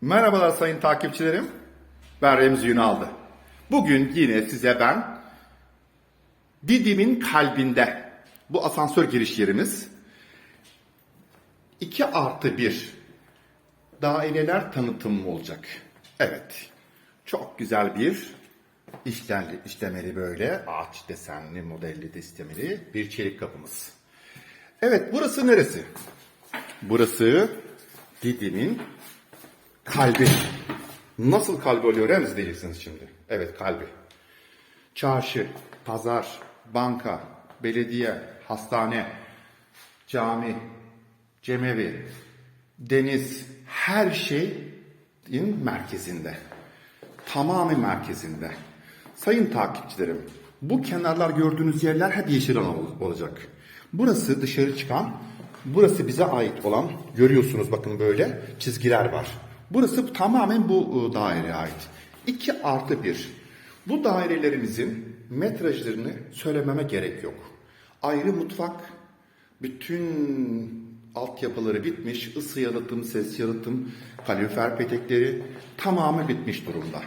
Merhabalar sayın takipçilerim. Ben Remzi Yunaldı. Bugün yine size ben Didim'in kalbinde bu asansör giriş yerimiz 2 artı 1 daireler tanıtımı olacak. Evet. Çok güzel bir işlemli, işlemeli böyle ağaç desenli modelli de işlemeli bir çelik kapımız. Evet burası neresi? Burası Didim'in kalbi. Nasıl kalbi oluyor Remzi diyeceksiniz şimdi. Evet kalbi. Çarşı, pazar, banka, belediye, hastane, cami, cemevi, deniz her şeyin merkezinde. Tamamen merkezinde. Sayın takipçilerim, bu kenarlar gördüğünüz yerler hep yeşil alan ol- olacak. Burası dışarı çıkan, burası bize ait olan, görüyorsunuz bakın böyle çizgiler var. Burası tamamen bu e, daireye ait. 2 artı 1. Bu dairelerimizin metrajlarını söylememe gerek yok. Ayrı mutfak, bütün altyapıları bitmiş, ısı yalıtım, ses yalıtım, kalorifer petekleri tamamı bitmiş durumda.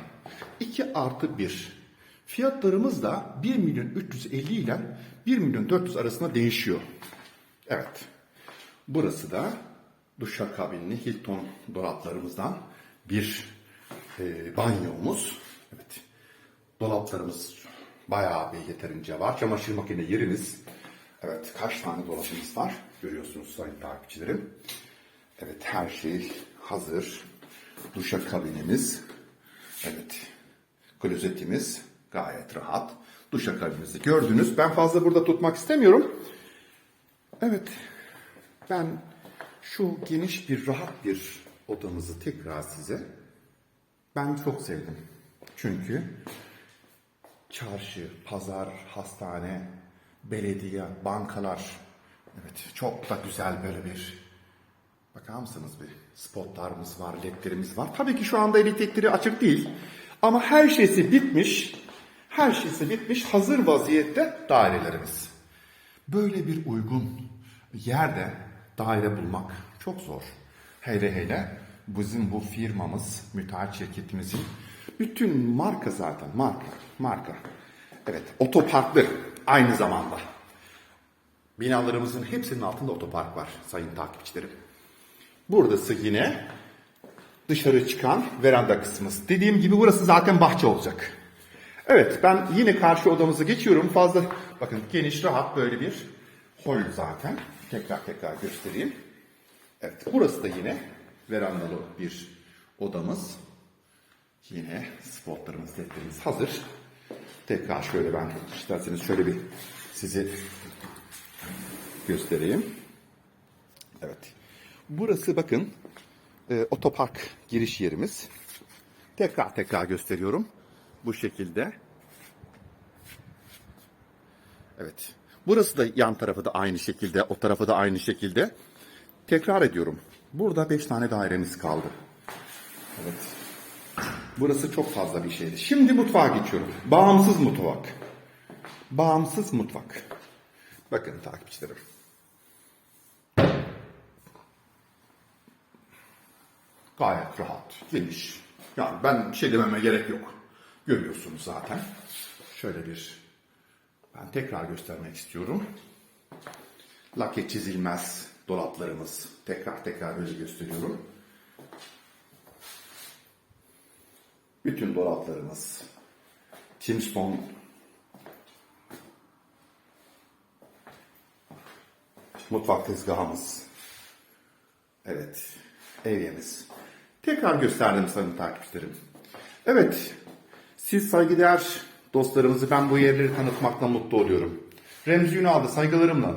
2 artı 1. Fiyatlarımız da 1 milyon 350 ile 1 milyon 400 arasında değişiyor. Evet. Burası da duşakabinli Hilton dolaplarımızdan bir e, banyomuz. Evet. Dolaplarımız bayağı bir yeterince var. Çamaşır makine yerimiz. Evet kaç tane dolabımız var görüyorsunuz sayın takipçilerim. Evet her şey hazır. Duşakabinimiz. Evet. Klozetimiz gayet rahat. Duşakabinimizi gördünüz. Ben fazla burada tutmak istemiyorum. Evet. Ben şu geniş bir rahat bir odamızı tekrar size ben çok sevdim. Çünkü çarşı, pazar, hastane, belediye, bankalar evet çok da güzel böyle bir bakar mısınız bir spotlarımız var, ledlerimiz var. Tabii ki şu anda elektrikleri açık değil ama her şeysi bitmiş. Her şeysi bitmiş, hazır vaziyette dairelerimiz. Böyle bir uygun yerde daire bulmak çok zor. Hele hele bizim bu firmamız, müteahhit şirketimizin bütün marka zaten marka, marka. Evet, otoparklı aynı zamanda. Binalarımızın hepsinin altında otopark var sayın takipçilerim. Buradası yine dışarı çıkan veranda kısmımız. Dediğim gibi burası zaten bahçe olacak. Evet ben yine karşı odamıza geçiyorum. Fazla bakın geniş rahat böyle bir hol zaten. Tekrar tekrar göstereyim. Evet burası da yine verandalı bir odamız. Yine spotlarımız, ledlerimiz hazır. Tekrar şöyle ben isterseniz şöyle bir sizi göstereyim. Evet. Burası bakın e, otopark giriş yerimiz. Tekrar tekrar gösteriyorum. Bu şekilde. Evet. Burası da yan tarafı da aynı şekilde, o tarafı da aynı şekilde. Tekrar ediyorum. Burada 5 tane dairemiz kaldı. Evet. Burası çok fazla bir şeydi. Şimdi mutfağa geçiyorum. Bağımsız mutfak. Bağımsız mutfak. Bakın takipçilerim. Gayet rahat, geniş. Yani ben bir şey dememe gerek yok. Görüyorsunuz zaten. Şöyle bir ben tekrar göstermek istiyorum. Lake çizilmez dolaplarımız. Tekrar tekrar böyle gösteriyorum. Bütün dolaplarımız. Timstone mutfak tezgahımız. Evet, evyemiz. Tekrar gösterdim sayın takipçilerim. Evet, siz saygıdeğer dostlarımızı ben bu yerleri tanıtmakla mutlu oluyorum. Remzi Ünal'da saygılarımla